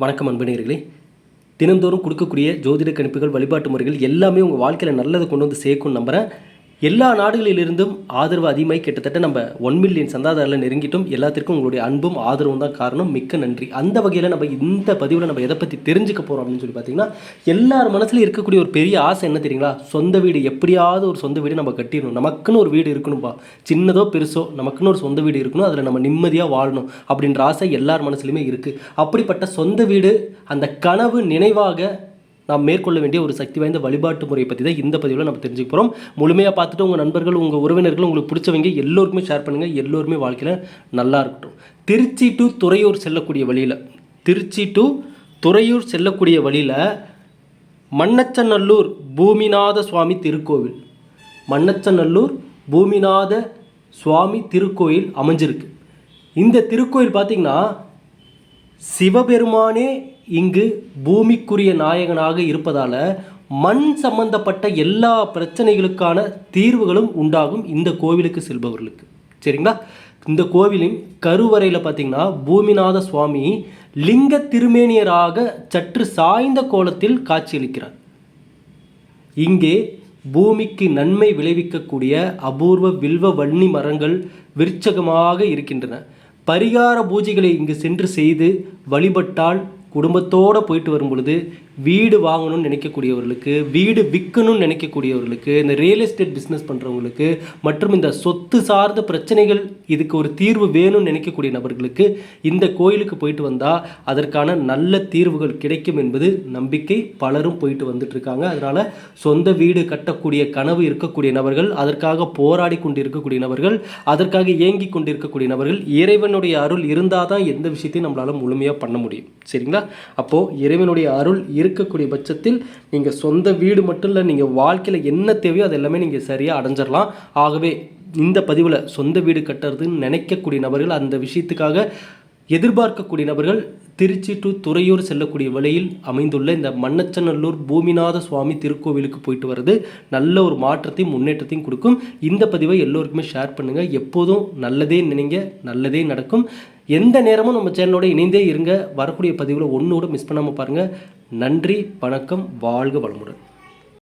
வணக்கம் அன்பனர்களே தினந்தோறும் கொடுக்கக்கூடிய ஜோதிட கணிப்புகள் வழிபாட்டு முறைகள் எல்லாமே உங்கள் வாழ்க்கையில் நல்லதை கொண்டு வந்து சேர்க்கும் நம்புகிறேன் எல்லா நாடுகளிலிருந்தும் ஆதரவு அதிகமாகி கிட்டத்தட்ட நம்ம ஒன் மில்லியன் சந்தாதாரில் நெருங்கிட்டோம். எல்லாத்திற்கும் உங்களுடைய அன்பும் ஆதரவும் தான் காரணம். மிக்க நன்றி. அந்த வகையில் நம்ம இந்த பதிவில் நம்ம எதை பற்றி தெரிஞ்சுக்க போகிறோம் அப்படின்னு சொல்லி பார்த்தீங்கன்னா எல்லார் மனசுலையும் இருக்கக்கூடிய ஒரு பெரிய ஆசை என்ன தெரியுங்களா? சொந்த வீடு. எப்படியாவது ஒரு சொந்த வீடு நம்ம கட்டிடணும். நமக்குன்னு ஒரு வீடு இருக்கணும்பா. சின்னதோ பெருசோ நமக்குன்னு ஒரு சொந்த வீடு இருக்கணும். அதில் நம்ம நிம்மதியாக வாழணும் அப்படின்ற ஆசை எல்லார் மனசுலையுமே இருக்குது அப்படிப்பட்ட சொந்த வீடு அந்த கனவு நினைவாக நாம் மேற்கொள்ள வேண்டிய ஒரு சக்தி வாய்ந்த வழிபாட்டு முறையை பற்றி தான் இந்த பதிவில் நம்ம தெரிஞ்சுக்க போகிறோம் முழுமையாக பார்த்துட்டு உங்கள் நண்பர்கள் உங்கள் உறவினர்கள் உங்களுக்கு பிடிச்சவங்க எல்லோருக்குமே ஷேர் பண்ணுங்கள் எல்லோருமே வாழ்க்கையில் நல்லா இருக்கட்டும். திருச்சி டு துறையூர் செல்லக்கூடிய வழியில் திருச்சி டு துறையூர் செல்லக்கூடிய வழியில் மண்ணச்சநல்லூர் பூமிநாத சுவாமி திருக்கோவில். மண்ணச்சநல்லூர் பூமிநாத சுவாமி திருக்கோயில் அமைஞ்சிருக்கு. இந்த திருக்கோயில் பார்த்திங்கன்னா சிவபெருமானே இங்கு பூமிக்குரிய நாயகனாக இருப்பதால் மண் சம்பந்தப்பட்ட எல்லா பிரச்சனைகளுக்கான தீர்வுகளும் உண்டாகும் இந்த கோவிலுக்கு செல்பவர்களுக்கு. சரிங்களா? இந்த கோவிலின் கருவறையில் பார்த்தீங்கன்னா பூமிநாத சுவாமி லிங்க திருமேனியராக சற்று சாய்ந்த கோலத்தில் காட்சியளிக்கிறார். இங்கே பூமிக்கு நன்மை விளைவிக்கக்கூடிய அபூர்வ வில்வ வன்னி மரங்கள் விருச்சகமாக இருக்கின்றன. பரிகார பூஜைகளை இங்கு சென்று செய்து வழிபட்டால் குடும்பத்தோடு போயிட்டு வரும் பொழுது வீடு வாங்கணும்னு நினைக்கக்கூடியவர்களுக்கு வீடு விற்கணும்னு நினைக்கக்கூடியவர்களுக்கு இந்த ரியல் எஸ்டேட் பிஸ்னஸ் பண்ணுறவங்களுக்கு மற்றும் இந்த சொத்து சார்ந்த பிரச்சனைகள் இதுக்கு ஒரு தீர்வு வேணும்னு நினைக்கக்கூடிய நபர்களுக்கு இந்த கோயிலுக்கு போயிட்டு வந்தால் அதற்கான நல்ல தீர்வுகள் கிடைக்கும் என்பது நம்பிக்கை பலரும் போயிட்டு வந்துட்டுருக்காங்க. அதனால் சொந்த வீடு கட்டக்கூடிய கனவு இருக்கக்கூடிய நபர்கள் அதற்காக போராடி கொண்டு இருக்கக்கூடிய நபர்கள் அதற்காக ஏங்கி கொண்டு இருக்கக்கூடிய நபர்கள் இறைவனுடைய அருள் இருந்தால் தான் எந்த விஷயத்தையும் நம்மளால் முழுமையாக பண்ண முடியும். சரிங்களா? அப்போது இறைவனுடைய அருள் இருக்கக்கூடிய பட்சத்தில் நீங்கள் சொந்த வீடு மட்டும் இல்லை நீங்கள் வாழ்க்கையில் என்ன தேவையோ அது எல்லாமே நீங்கள் சரியாக அடைஞ்சிடலாம் ஆகவே இந்த பதிவில் சொந்த வீடு கட்டுறதுன்னு நினைக்கக்கூடிய நபர்கள் அந்த விஷயத்துக்காக எதிர்பார்க்கக்கூடிய நபர்கள் திருச்சி டு துறையூர் செல்லக்கூடிய வழியில் அமைந்துள்ள இந்த மண்ணச்சநல்லூர் பூமிநாத சுவாமி திருக்கோவிலுக்கு போயிட்டு வர்றது நல்ல ஒரு மாற்றத்தையும் முன்னேற்றத்தையும் கொடுக்கும். இந்த பதிவை எல்லோருக்குமே ஷேர் பண்ணுங்கள் எப்போதும் நல்லதே நினைங்க நல்லதே நடக்கும். எந்த நேரமும் நம்ம சேனலோட இணைந்தே இருங்க. வரக்கூடிய பதிவில் ஒன்றோடு மிஸ் பண்ணாமல் பாருங்கள் நன்றி வணக்கம் வாழ்க வளமுடன்.